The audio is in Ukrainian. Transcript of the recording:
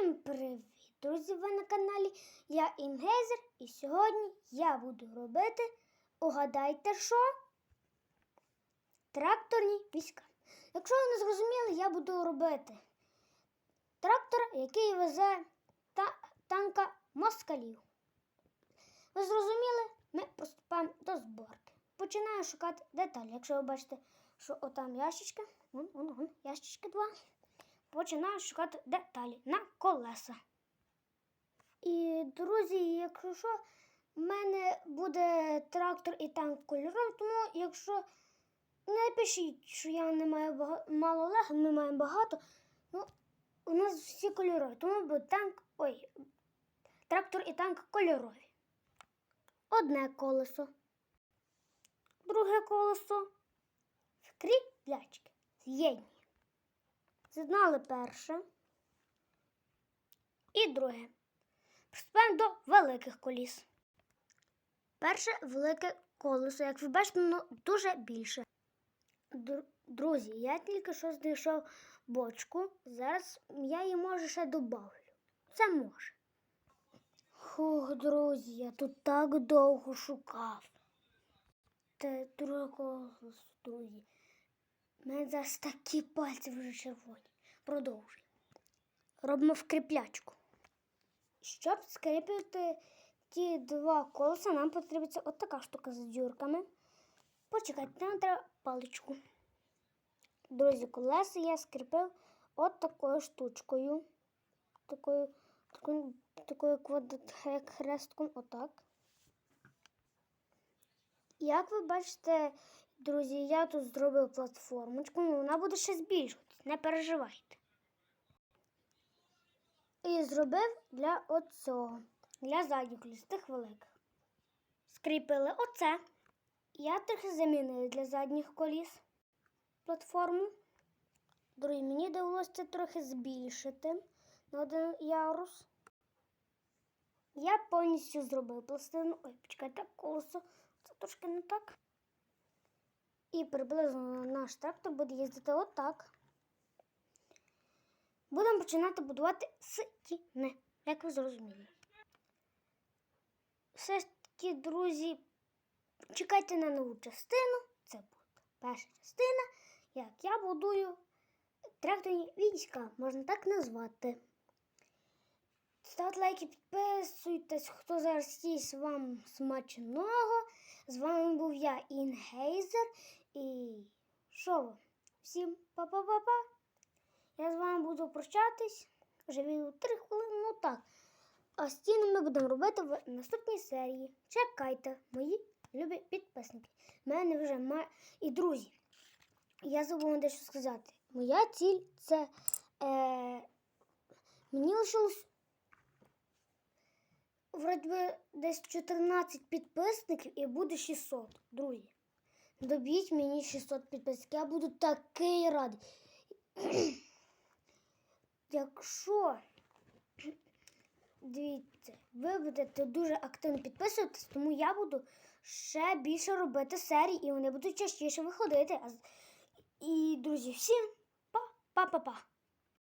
Всім привіт, друзі! Ви на каналі Я Інгейзер, і сьогодні я буду робити, угадайте що? Тракторні війська. Якщо ви не зрозуміли, я буду робити трактор, який везе та танка москалів. Ви зрозуміли? Ми приступаємо до зборки. Починаю шукати деталі. Якщо ви бачите, що отам ящичка, вон, вон, вон, ящичка два починаю шукати деталі на колеса. І, друзі, якщо що, в мене буде трактор і танк кольором, тому якщо не пишіть, що я не маю бага... мало лего, ми маємо багато. Ну, у нас всі кольорові, тому буде танк. Ой, трактор і танк кольорові. Одне колесо. Друге колесо. Скріплячки. З'єдні. З'єднали перше і друге. Приступаємо до великих коліс. Перше велике колесо, як ви бачите, воно дуже більше. Друзі, я тільки що знайшов бочку. Зараз я її може ще добавлю. Це може. Хух, друзі, я тут так довго шукав. Те друге колесо, друзі. Мене зараз такі пальці вже червоні. Продовжуй. Робимо вкріплячку. Щоб скріпити ті два колеса, нам потрібна от така штука з дюрками. Почекайте, нам треба паличку. Друзі, колеса я скріпив от такою штучкою. Такою, такою, такою квадрат, хрестком, отак. Як ви бачите, друзі, я тут зробив платформочку, ну вона буде ще збільшуватися, не переживайте. І зробив для оцього, для задніх коліс, тих великих. Скріпили оце. Я трохи замінив для задніх коліс платформу. Друзі, мені довелося трохи збільшити на один ярус. Я повністю зробив пластину. Ой, почекайте, колесо. Трошки не так. І приблизно наш трактор буде їздити отак. Будемо починати будувати стіни, як ви зрозуміли. Все ж таки, друзі, чекайте на нову частину. Це буде перша частина, як я будую тракторні війська, можна так назвати. Ставте лайки, підписуйтесь, хто зараз їсть вам смачного. З вами був я, Інгейзер. І ви? Всім па-па-па-па. Я з вами буду прощатись. Вже відео 3 хвилини, ну так. А стіни ми будемо робити в наступній серії. Чекайте, мої любі підписники. У мене вже має. І друзі, я забула дещо сказати. Моя ціль це. Е... Мені лишилось вроді би десь 14 підписників і буде 600, друзі. Добіть мені 600 підписників, я буду такий радий. Якщо дивіться, ви будете дуже активно підписуватись, тому я буду ще більше робити серій, і вони будуть частіше виходити. І, друзі, всім па-па-па-па!